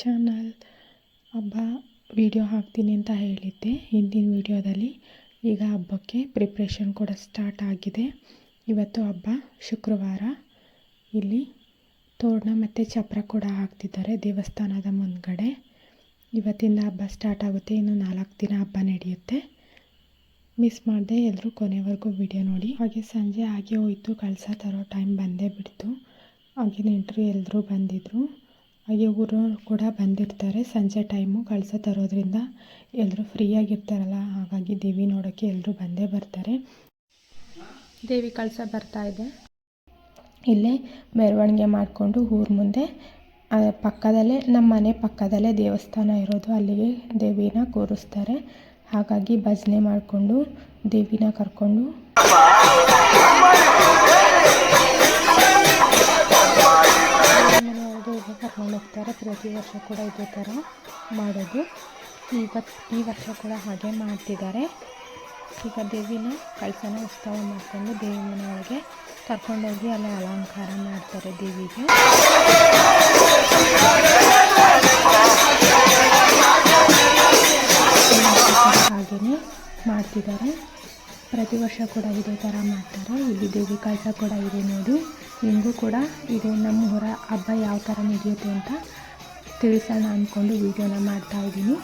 Channel ಹಬ್ಬ video ಹಾಕ್ತೀನಿ ಅಂತ ಹೇಳಿದ್ದೆ. ಹಿಂದಿನ ವಿಡಿಯೋದಲ್ಲಿ ಈಗ ಹಬ್ಬಕ್ಕೆ ಪ್ರಿಪ್ರೇಷನ್ ಕೂಡ ಸ್ಟಾರ್ಟ್ ಆಗಿದೆ. ಇವತ್ತು ಹಬ್ಬ ಶುಕ್ರವಾರ. ಇಲ್ಲಿ ತೋರಣ ಮತ್ತು ಚಪ್ರ ಕೂಡ ಹಾಕ್ತಿದ್ದಾರೆ ದೇವಸ್ಥಾನದ ಮುಂದ್ಗಡೆ. ಇವತ್ತಿಂದ ಹಬ್ಬ ಸ್ಟಾರ್ಟ್ ಆಗುತ್ತೆ. ಇನ್ನು ನಾಲ್ಕು ದಿನ ಹಬ್ಬ ನಡೆಯುತ್ತೆ. ಮಿಸ್ ಮಾಡಿದೆ ಎಲ್ಲರೂ ಕೊನೆವರೆಗೂ ವಿಡಿಯೋ ನೋಡಿ. ಹಾಗೆ ಸಂಜೆ ಆಗೇ ಹೋಯಿತು. ಕಳಸ ತರೋ ಟೈಮ್ ಬಂದೇ ಬಿಡ್ತು. ಹಾಗೆ ನೆಂಟರು ಎಲ್ಲರೂ ಬಂದಿದ್ದರು ಹಾಗೆ ಊರವ್ರು ಕೂಡ ಬಂದಿರ್ತಾರೆ. ಸಂಜೆ ಟೈಮು ಕಳಸ ತರೋದರಿಂದ ಎಲ್ಲರೂ ಫ್ರೀಯಾಗಿರ್ತಾರಲ್ಲ ಹಾಗಾಗಿ ದೇವಿ ನೋಡೋಕ್ಕೆ ಎಲ್ಲರೂ ಬಂದೇ ಬರ್ತಾರೆ. ದೇವಿ ಕಳಸ ಬರ್ತಾ ಇದೆ. ಇಲ್ಲೇ ಮೆರವಣಿಗೆ ಮಾಡಿಕೊಂಡು ಊರ ಮುಂದೆ ಪಕ್ಕದಲ್ಲೇ ನಮ್ಮ ಮನೆ ಪಕ್ಕದಲ್ಲೇ ದೇವಸ್ಥಾನ ಇರೋದು. ಅಲ್ಲಿಗೆ ದೇವಿನ ಕೂರಿಸ್ತಾರೆ. ಹಾಗಾಗಿ ಭಜನೆ ಮಾಡಿಕೊಂಡು ದೇವಿನ ಕರ್ಕೊಂಡು ಹೋಗ್ತಾರೆ. ಪ್ರತಿ ವರ್ಷ ಕೂಡ ಇದೇ ಥರ ಮಾಡೋದು. ಇವತ್ತು ಈ ವರ್ಷ ಕೂಡ ಹಾಗೆ ಮಾಡ್ತಿದ್ದಾರೆ. ಈಗ ದೇವಿನ ಕಳಸನ ಉತ್ಸವ ಮಾಡಿಕೊಂಡು ದೇವಿನ ಒಳಗೆ ಕರ್ಕೊಂಡೋಗಿ ಅಲ್ಲಿ ಅಲಂಕಾರ ಮಾಡ್ತಾರೆ ದೇವಿಗೆ. ಹಾಗೆಯೇ ಮಾಡ್ತಿದ್ದಾರೆ. ಪ್ರತಿ ವರ್ಷ ಕೂಡ ಇದೇ ಥರ ಮಾಡ್ತಾರೆ. ಇಲ್ಲಿ ದೇವಿ ಕಳಸ ಕೂಡ ಇದೆ ನೋಡಿ. ನಿಮಗೂ ಕೂಡ ಇದೆ. ನಮ್ಮ ಹೊರ ಹಬ್ಬ ಯಾವ ಥರ ನಡೆಯುತ್ತೆ ಅಂತ ತಿಳಿಸೋಣ ಅಂದ್ಕೊಂಡು ವೀಡಿಯೋನ ಮಾಡ್ತಾಯಿದ್ದೀನಿ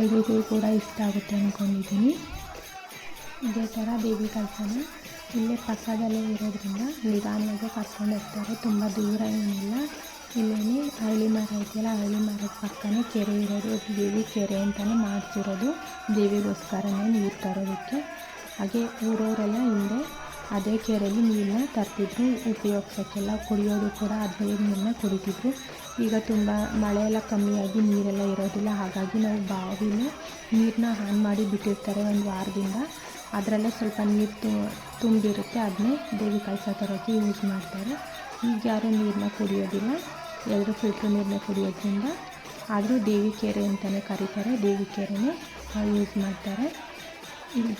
ಎಲ್ರಿಗೂ ಕೂಡ ಇಷ್ಟ ಆಗುತ್ತೆ ಅಂದ್ಕೊಂಡಿದ್ದೀನಿ ಇದೇ ಥರ ದೇವಿ ಕಳಸನ ಇಲ್ಲೇ ಪಕ್ಕದಲ್ಲೇ ಇರೋದ್ರಿಂದ ನಿಧಾನವಾಗಿ ಕರ್ಕೊಂಡು ಹೋಗ್ತಾರೆ. ತುಂಬ ದೂರ ಏನಿಲ್ಲ. ಇಲ್ಲೇ ಹಳ್ಳಿ ಮರ ಇದೆಯಲ್ಲ, ಹಳ್ಳಿ ಮರದ ಪಕ್ಕನೇ ಕೆರೆ ಇರೋದು. ದೇವಿ ಕೆರೆ ಅಂತಲೇ ಮಾಡ್ತಿರೋದು ದೇವಿಗೋಸ್ಕರನೇ ನೀರು ತರೋದಕ್ಕೆ. ಹಾಗೆ ಊರವರೆಲ್ಲ ಹಿಂದೆ ಅದೇ ಕೆರೆಯಲ್ಲಿ ನೀರನ್ನ ತರ್ತಿದ್ರು. ಉಪಯೋಗಿಸೋಕ್ಕೆಲ್ಲ ಕುಡಿಯೋದು ಕೂಡ ಅದೇ ನೀರನ್ನ ಕುಡಿತಿದ್ರು. ಈಗ ತುಂಬ ಮಳೆ ಎಲ್ಲ ಕಮ್ಮಿಯಾಗಿ ನೀರೆಲ್ಲ ಇರೋದಿಲ್ಲ. ಹಾಗಾಗಿ ನಾವು ಬಾವಿನ ನೀರನ್ನ ಆನ್ ಮಾಡಿ ಬಿಟ್ಟಿರ್ತಾರೆ ಒಂದು ವಾರದಿಂದ. ಅದರಲ್ಲೇ ಸ್ವಲ್ಪ ನೀರು ತುಂಬಿರುತ್ತೆ. ಅದನ್ನೇ ದೇವಿ ಕಳಸ ತರೋಕ್ಕೆ ಯೂಸ್ ಮಾಡ್ತಾರೆ. ಈಗ ಯಾರೂ ನೀರನ್ನ ಕುಡಿಯೋದಿಲ್ಲ. ಎಲ್ಲರೂ ಫಿಲ್ಟ್ರ್ ನೀರನ್ನ ಕುಡಿಯೋದ್ರಿಂದ. ಆದರೂ ದೇವಿ ಕೆರೆ ಅಂತಲೇ ಕರೀತಾರೆ. ದೇವಿ ಕೆರೆನೇ ಯೂಸ್ ಮಾಡ್ತಾರೆ.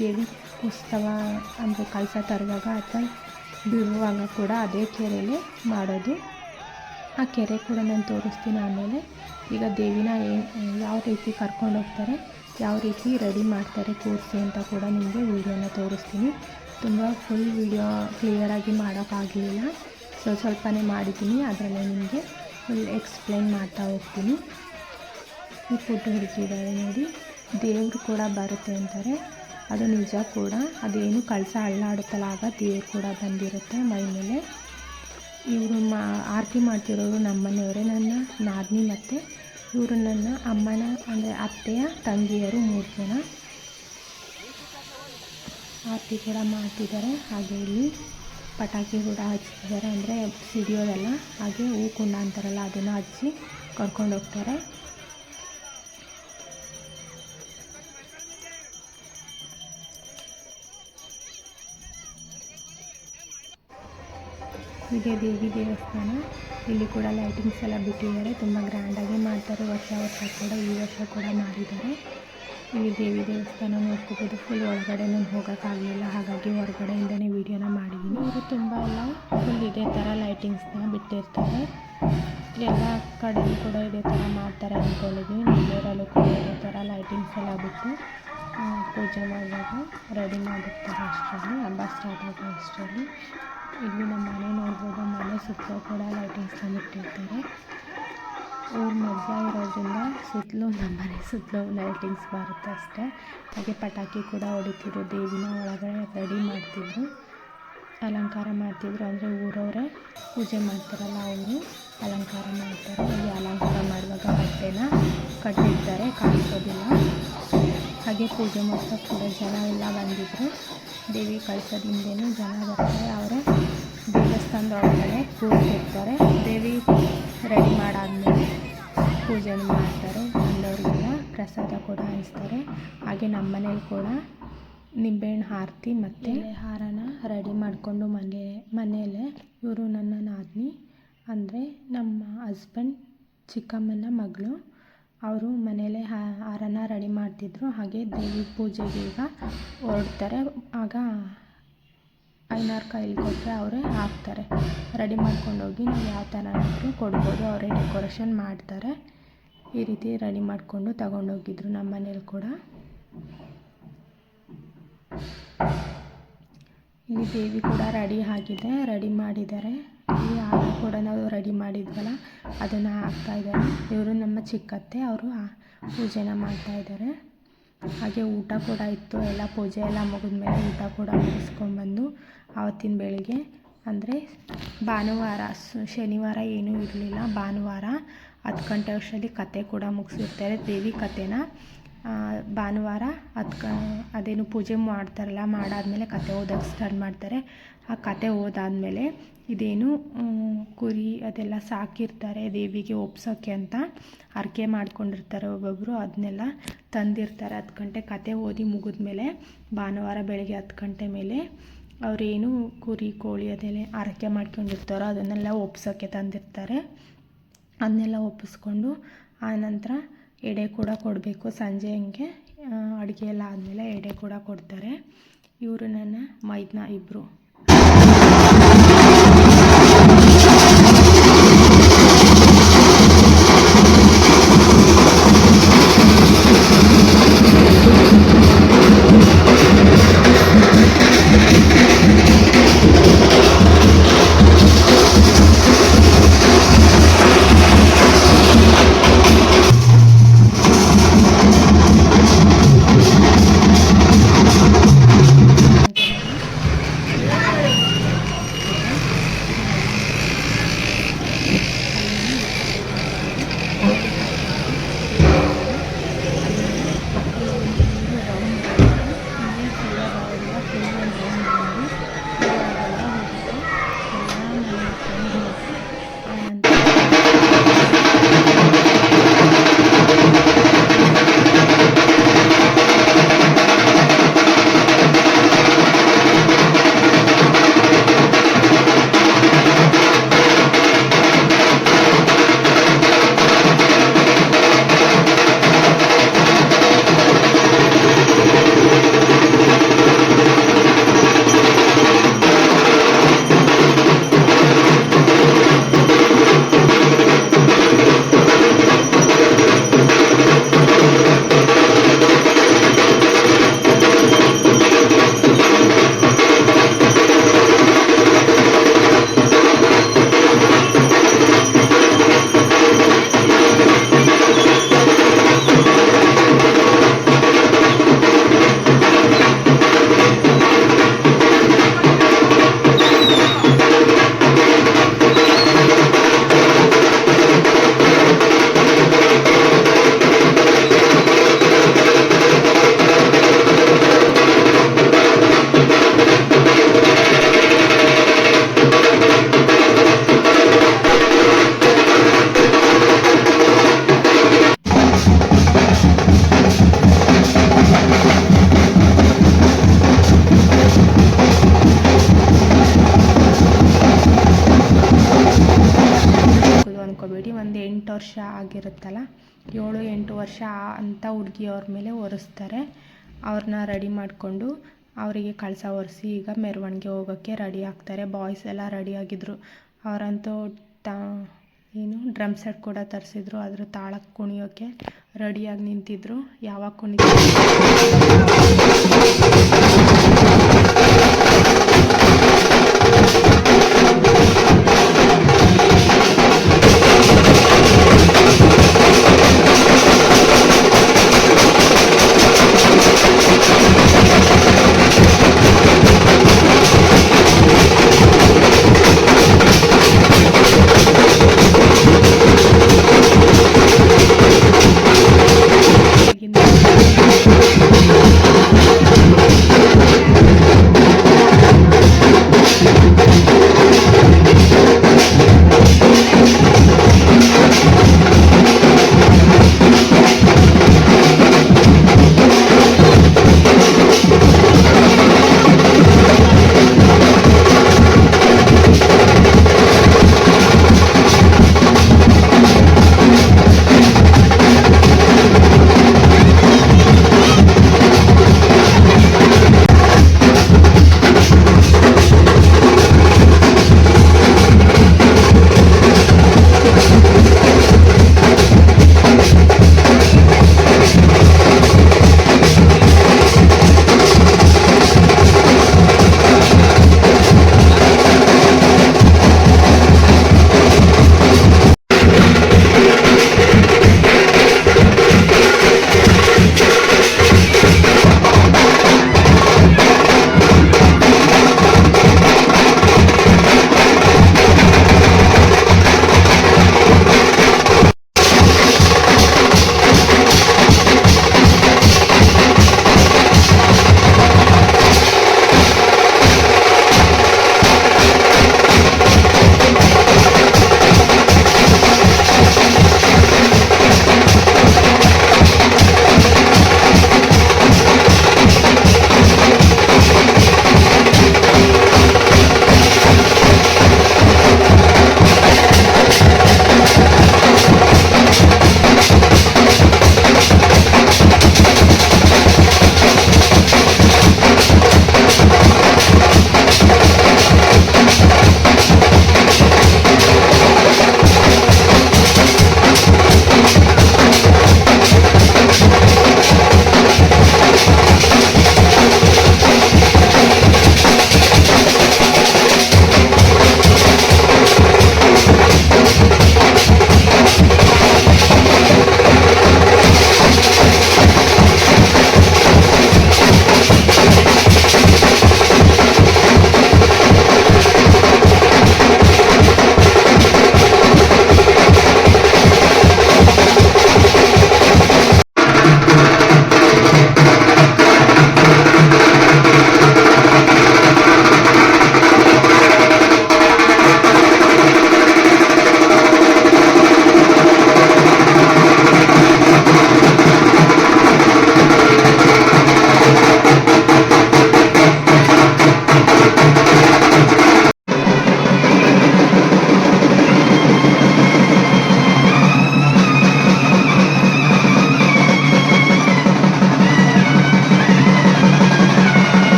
ದೇವಿ ಉತ್ಸವ ಅಂದರೆ ಕಳಸ ತರುವಾಗ ಅಥವಾ ಬಿಡುವಾಗ ಕೂಡ ಅದೇ ಕೆರೆಯಲ್ಲೇ ಮಾಡೋದು. ಆ ಕೆರೆ ಕೂಡ ನಾನು ತೋರಿಸ್ತೀನಿ ಆಮೇಲೆ. ಈಗ ದೇವಿನ ಯಾವ ರೀತಿ ಕರ್ಕೊಂಡು ಹೋಗ್ತಾರೆ, ಯಾವ ರೀತಿ ರೆಡಿ ಮಾಡ್ತಾರೆ ಕೂರಿಸಿ ಅಂತ ಕೂಡ ನಿಮಗೆ ವೀಡಿಯೋನ ತೋರಿಸ್ತೀನಿ. ತುಂಬ ಫುಲ್ ವೀಡಿಯೋ ಕ್ಲಿಯರಾಗಿ ಮಾಡೋಕ್ಕಾಗಲಿಲ್ಲ ಸೊ ಸ್ವಲ್ಪನೇ ಮಾಡಿದ್ದೀನಿ. ಅದರಲ್ಲಿ ನಿಮಗೆ ಫುಲ್ ಎಕ್ಸ್ಪ್ಲೈನ್ ಮಾಡ್ತಾ ಹೋಗ್ತೀನಿ. ಈ ಫುಡ್ ಹಿಡಿದಿದ್ದಾರೆ ನೋಡಿ. ದೇವರು ಕೂಡ ಬರುತ್ತೆ ಅಂತಾರೆ. ಅದು ನಿಜ ಕೂಡ. ಅದೇನು ಕಳಸ ಅಳ್ಳಾಡುತ್ತಲ್ಲ ಆಗ ದೇವ್ರು ಕೂಡ ಬಂದಿರುತ್ತೆ ಮೈ ಮೇಲೆ. ಇವರು ಮಾ, ಆರತಿ ಮಾಡ್ತಿರೋರು ನಮ್ಮ ಮನೆಯವರೇ ನನ್ನ ನಾದಿನಿ ಮತ್ತು ಇವರು ನನ್ನ ಅಮ್ಮನ, ಅಂದರೆ ಅತ್ತೆಯ ತಂಗಿಯರು ಮೂರು ಜನ. ಆರತಿ ಕೂಡ ಮಾಡ್ತಿದ್ದಾರೆ. ಹಾಗೆ ಇಲ್ಲಿ ಪಟಾಕಿ ಕೂಡ ಹಚ್ತಿದ್ದಾರೆ ಅಂದರೆ ಸಿಡಿಯೋದೆಲ್ಲ ಹಾಗೆ ಹೂ ಕುಂಡ ಅಂತಾರಲ್ಲ ಅದನ್ನು ಹಚ್ಚಿ ಕರ್ಕೊಂಡು ಹೋಗ್ತಾರೆ. ಇದೆ ದೇವಿ ದೇವಸ್ಥಾನ. ಇಲ್ಲಿ ಕೂಡ ಲೈಟಿಂಗ್ಸ್ ಎಲ್ಲ ಬಿಟ್ಟಿದ್ದಾರೆ. ತುಂಬ ಗ್ರ್ಯಾಂಡಾಗಿ ಮಾಡ್ತಾರೆ. ವರ್ಷ ವರ್ಷ ಕೂಡ, ಈ ವರ್ಷ ಕೂಡ ಮಾಡಿದ್ದಾರೆ. ಇಲ್ಲಿ ದೇವಿ ದೇವಸ್ಥಾನ ನೋಡ್ಕೋಬೋದು. ಫುಲ್ ಒಳಗಡೆನೂ ಹೋಗೋಕ್ಕಾಗಲಿಲ್ಲ ಹಾಗಾಗಿ ಹೊರಗಡೆಯಿಂದನೇ ವೀಡಿಯೋನ ಮಾಡಿದ್ದೀನಿ ಇವರು ತುಂಬ ಎಲ್ಲ ಫುಲ್ ಇದೇ ಥರ ಲೈಟಿಂಗ್ಸ್ನ ಬಿಟ್ಟಿರ್ತಾರೆ. ಎಲ್ಲ ಕಡೆಯೂ ಕೂಡ ಇದೇ ಥರ ಮಾಡ್ತಾರೆ ಅಂದ್ಕೊಂಡಿದ್ದೀನಿ ನಮ್ಮೂರಲ್ಲೂ ಕೂಡ ಇದೇ ಥರ ಲೈಟಿಂಗ್ಸ್ ಎಲ್ಲ ಬಿಟ್ಟು ಪೂಜೆ ಮಾಡುವಾಗ ರೆಡಿ ಮಾಡಿರ್ತಾರೆ ಅಷ್ಟರಲ್ಲಿ. ಹಬ್ಬ ಸ್ಟಾರ್ಟ್ ಆಗೋ ಅಷ್ಟರಲ್ಲಿ. ಇಲ್ಲಿ ನಮ್ಮ ಮನೆ ನೋಡ್ಬೋದು. ಮನೆ ಸುತ್ತ ಕೂಡ ಲೈಟಿಂಗ್ಸ್ನ ಇಟ್ಟಿರ್ತಾರೆ. ಊರು ಮಧ್ಯ ಇರೋದ್ರಿಂದ ಸುತ್ತಲೂ ನಮ್ಮ ಮನೆ ಸುತ್ತಲೂ ಲೈಟಿಂಗ್ಸ್ ಬರುತ್ತೆ ಅಷ್ಟೇ. ಹಾಗೆ ಪಟಾಕಿ ಕೂಡ ಹೊಡಿತಿದ್ರು. ದೇವಿನ ಒಳಗಡೆ ರೆಡಿ ಮಾಡ್ತಿದ್ರು. ಅಲಂಕಾರ ಮಾಡ್ತಿದ್ರು. ಅಂದರೆ ಊರವರೇ ಪೂಜೆ ಮಾಡ್ತಾರಲ್ಲ ಅವರು. ಅಲಂಕಾರ ಮಾಡ್ತಾರೆ. ಇಲ್ಲಿ ಅಲಂಕಾರ ಮಾಡುವಾಗ ಬಟ್ಟೆನ ಕಟ್ಟಿರ್ತಾರೆ, ಕಾಣಿಸೋದಿಲ್ಲ. ಹಾಗೆ ಪೂಜೆ ಮಾಡ್ಸೋಕೆ ಕೂಡ ಜನ ಎಲ್ಲ ಬಂದಿದ್ದರು ದೇವಿ ಕಳ್ಸೋದಿಂದೇನು ಜನ ಬರ್ತಾರೆ. ಅವರೇ ದೇವಸ್ಥಾನದ ಒಳಗಡೆ ಕೂರಿಸಿರ್ತಾರೆ ದೇವಿ ರೆಡಿ ಮಾಡಾದ್ಮೇಲೆ ಪೂಜೆ ಮಾಡ್ತಾರೆ. ಬಂದವ್ರಿಗೆಲ್ಲ ಪ್ರಸಾದ ಕೂಡ ಹಂಚ್ತಾರೆ. ಹಾಗೆ ನಮ್ಮ ಮನೇಲಿ ಕೂಡ ನಿಂಬೆಹಣ್ಣು ಆರತಿ ಮತ್ತು ಹಾರನ ರೆಡಿ ಮಾಡಿಕೊಂಡು ಮನೆ, ಮನೆಯಲ್ಲೇ ಇವರು ನನ್ನ ನಾದಿನಿ. ಅಂದರೆ ನಮ್ಮ ಹಸ್ಬೆಂಡ್ ಚಿಕ್ಕಮ್ಮನ ಮಗಳು. ಅವರು ಮನೆಯಲ್ಲೇ ಹಾರನ ರೆಡಿ ಮಾಡ್ತಿದ್ರು. ಹಾಗೆ ದೇವಿ ಪೂಜೆಗೆ ಈಗ ಹೊರಡ್ತಾರೆ. ಆಗ ಐನಾರು ಕೈಲಿ ಕೊಟ್ಟರೆ ಅವರೇ ಹಾಕ್ತಾರೆ. ರೆಡಿ ಮಾಡ್ಕೊಂಡೋಗಿ ನಾವು ಯಾವ ಥರ ಕೊಡ್ಬೋದು. ಅವರೇ ಡೆಕೋರೇಷನ್ ಮಾಡ್ತಾರೆ. ಈ ರೀತಿ ರೆಡಿ ಮಾಡಿಕೊಂಡು ತಗೊಂಡೋಗಿದ್ರು ನಮ್ಮ ಮನೇಲಿ ಕೂಡ. ಇಲ್ಲಿ ದೇವಿ ಕೂಡ ರೆಡಿ ಆಗಿದೆ. ರೆಡಿ ಮಾಡಿದ್ದಾರೆ. ಈ ರೆಡಿ ಮಾಡಿದ್ವಲ್ಲ ಅದನ್ನು ಹಾಕ್ತಾ ಇದ್ದಾರೆ. ಇವರು ನಮ್ಮ ಚಿಕ್ಕತ್ತೆ ಅವರು ಪೂಜೆನ ಮಾಡ್ತಾ ಇದ್ದಾರೆ. ಹಾಗೆ ಊಟ ಕೂಡ ಇತ್ತು. ಎಲ್ಲ ಪೂಜೆ ಎಲ್ಲ ಮುಗಿದ್ಮೇಲೆ ಊಟ ಕೂಡ ಮುಗಿಸ್ಕೊಂಡ್ಬಂದು ಆವತ್ತಿನ ಬೆಳಿಗ್ಗೆ ಅಂದರೆ ಭಾನುವಾರ ಶನಿವಾರ ಏನೂ ಇರಲಿಲ್ಲ. ಭಾನುವಾರ ಹತ್ತು ಗಂಟೆ ಅಷ್ಟರಲ್ಲಿ ಕತೆ ಕೂಡ ಮುಗಿಸಿರ್ತಾರೆ. ದೇವಿ ಕತೆನ ಆ, ಭಾನುವಾರ ಅದ್ಕ ಅದೇನು ಪೂಜೆ ಮಾಡ್ತಾರಲ್ಲ, ಮಾಡಾದಮೇಲೆ ಕತೆ ಓದೋಕ್ಕೆ ಸ್ಟಾರ್ಟ್ ಮಾಡ್ತಾರೆ. ಆ ಕತೆ ಓದಾದ್ಮೇಲೆ ಇದೇನು ಕುರಿ ಅದೆಲ್ಲ ಸಾಕಿರ್ತಾರೆ, ದೇವಿಗೆ ಒಪ್ಸೋಕ್ಕೆ ಅಂತ ಹರಕೆ ಮಾಡ್ಕೊಂಡಿರ್ತಾರೆ ಒಬ್ಬೊಬ್ಬರು ಅದನ್ನೆಲ್ಲ ತಂದಿರ್ತಾರೆ. ಹತ್ತು ಗಂಟೆ ಕತೆ ಓದಿ ಮುಗಿದ್ಮೇಲೆ ಭಾನುವಾರ ಬೆಳಗ್ಗೆ ಹತ್ತು ಗಂಟೆ ಮೇಲೆ ಅವರೇನು ಕುರಿ, ಕೋಳಿ ಅದೆಲ್ಲ ಹರಕೆ ಮಾಡ್ಕೊಂಡಿರ್ತಾರೋ ಅದನ್ನೆಲ್ಲ ಒಪ್ಸೋಕ್ಕೆ ತಂದಿರ್ತಾರೆ. ಅದನ್ನೆಲ್ಲ ಒಪ್ಪಿಸ್ಕೊಂಡು ಆನಂತರ ಎಡೆ ಕೂಡ ಕೊಡಬೇಕು. ಸಂಜೆ ಹಂಗೆ ಅಡುಗೆ ಎಲ್ಲ ಆದಮೇಲೆ ಎಡೆ ಕೂಡ ಕೊಡ್ತಾರೆ. ಇವರು ನನ್ನ ಮೈದ್ನ ಇಬ್ಬರು ವರ್ಷ ಅಂತ ಹುಡ್ಗಿ ಅವ್ರ ಮೇಲೆ ಒರೆಸ್ತಾರೆ. ಅವ್ರನ್ನ ರೆಡಿ ಮಾಡಿಕೊಂಡು ಅವರಿಗೆ ಕಳಸ ಒರೆಸಿ ಈಗ ಮೆರವಣಿಗೆ ಹೋಗೋಕ್ಕೆ ರೆಡಿ ಆಗ್ತಾರೆ. ಬಾಯ್ಸ್ ಎಲ್ಲ ರೆಡಿ ಆಗಿದ್ರು. ಅವರಂತೂ ತ, ಏನು, ಡ್ರಮ್ ಸೆಟ್ ಕೂಡ ತರಿಸಿದ್ರು. ಅದ್ರ ತಾಳಕ್ಕೆ ಕುಣಿಯೋಕ್ಕೆ ರೆಡಿಯಾಗಿ ನಿಂತಿದ್ರು. ಯಾವಾಗ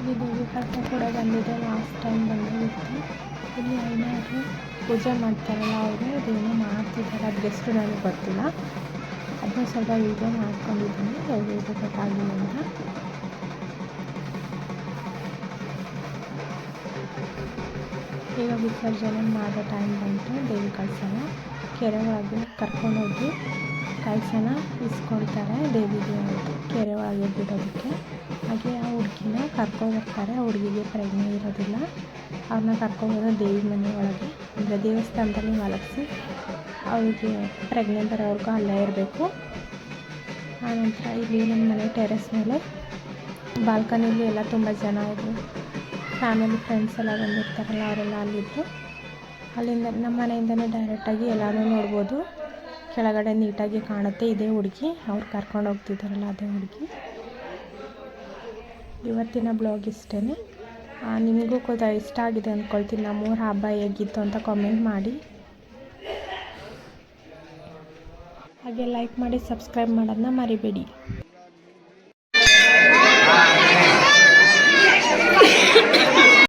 ಕುಣಿ ಬಂದಿದೆ ಲಾಸ್ಟ್ ಟೈಮ್ ಬಂದಿರುತ್ತೆ ಇಲ್ಲಿ ಏನಾದರೂ ಪೂಜೆ ಮಾಡ್ತಾರಲ್ಲ ಅವರು, ಅದೇನೋ ಮಾಡ್ತಿದ್ದಾರೆ. ಅದ್ರ ಹೆಸರು ನನಗೆ ಗೊತ್ತಿಲ್ಲ. ಅದನ್ನ ಸ್ವಲ್ಪ ವೀಡಿಯೋ ಮಾಡ್ಕೊಂಡಿದ್ದೀನಿ. ಹೇಗೆ ಗೊತ್ತಾಗಲಿಲ್ಲ ಅಂತ. ಈಗ ವಿಸರ್ಜನೆ ಮಾಡೋ ಟೈಮ್ ಬಂತು. ದೇವಿ ಕಳ್ಸೋಣ. ಕೆರೆ ಒಳಗೆ ಕರ್ಕೊಂಡೋಗಿ ಕಳಸನ ಇಸ್ಕೊಳ್ತಾರೆ ದೇವಿಗೆ ಕೆರೆ ಒಳಗೆ ಬಿಡೋದಕ್ಕೆ. ಹಾಗೆ ಆ ಹುಡುಗಿನ ಕರ್ಕೊಬರ್ತಾರೆ ಆ ಹುಡುಗಿಗೆ ಪ್ರಜ್ಞೆ ಇರೋದಿಲ್ಲ. ಅವ್ರನ್ನ ಕರ್ಕೊಬರೋ ದೇವಿ ಮನೆ ಒಳಗೆ, ಅಂದರೆ ದೇವಸ್ಥಾನದಲ್ಲಿ ಮಲಗಿಸಿ ಅವ್ರಿಗೆ ಪ್ರಜ್ಞೆ ಬರೋವರೆಗೂ ಅಲ್ಲೇ ಇರಬೇಕು. ಆನಂತರ ಇಲ್ಲಿ ನಮ್ಮ ಮನೆ ಟೆರೆಸ್ ಮೇಲೆ ಬಾಲ್ಕನಿಲಿ ಎಲ್ಲ ತುಂಬ ಜನ ಇದ್ದರು ಫ್ಯಾಮಿಲಿ ಫ್ರೆಂಡ್ಸ್ ಎಲ್ಲ ಬಂದಿರ್ತಾರಲ್ಲ, ಅವರೆಲ್ಲ ಅಲ್ಲಿದ್ದರು ಅಲ್ಲಿಂದ, ನಮ್ಮ ಮನೆಯಿಂದನೇ ಡೈರೆಕ್ಟಾಗಿ ಎಲ್ಲನೂ ನೋಡ್ಬೋದು. ಕೆಳಗಡೆ ನೀಟಾಗಿ ಕಾಣುತ್ತೆ. ಇದೇ ಹುಡುಗಿ. ಅವ್ರು ಕರ್ಕೊಂಡು ಹೋಗ್ತಿದ್ದಾರಲ್ಲ, ಅದೇ ಹುಡುಗಿ. ಇವತ್ತಿನ ಬ್ಲಾಗ್ ಇಷ್ಟೇ ನಿಮಗೂ ಕೂಡ ಇಷ್ಟ ಆಗಿದೆ ಅಂದ್ಕೊಳ್ತೀನಿ ನಮ್ಮೂರ ಹಬ್ಬ ಹೇಗಿತ್ತು ಅಂತ ಕಾಮೆಂಟ್ ಮಾಡಿ. ಹಾಗೆ ಲೈಕ್ ಮಾಡಿ ಸಬ್ಸ್ಕ್ರೈಬ್ ಮಾಡೋದನ್ನ ಮರಿಬೇಡಿ.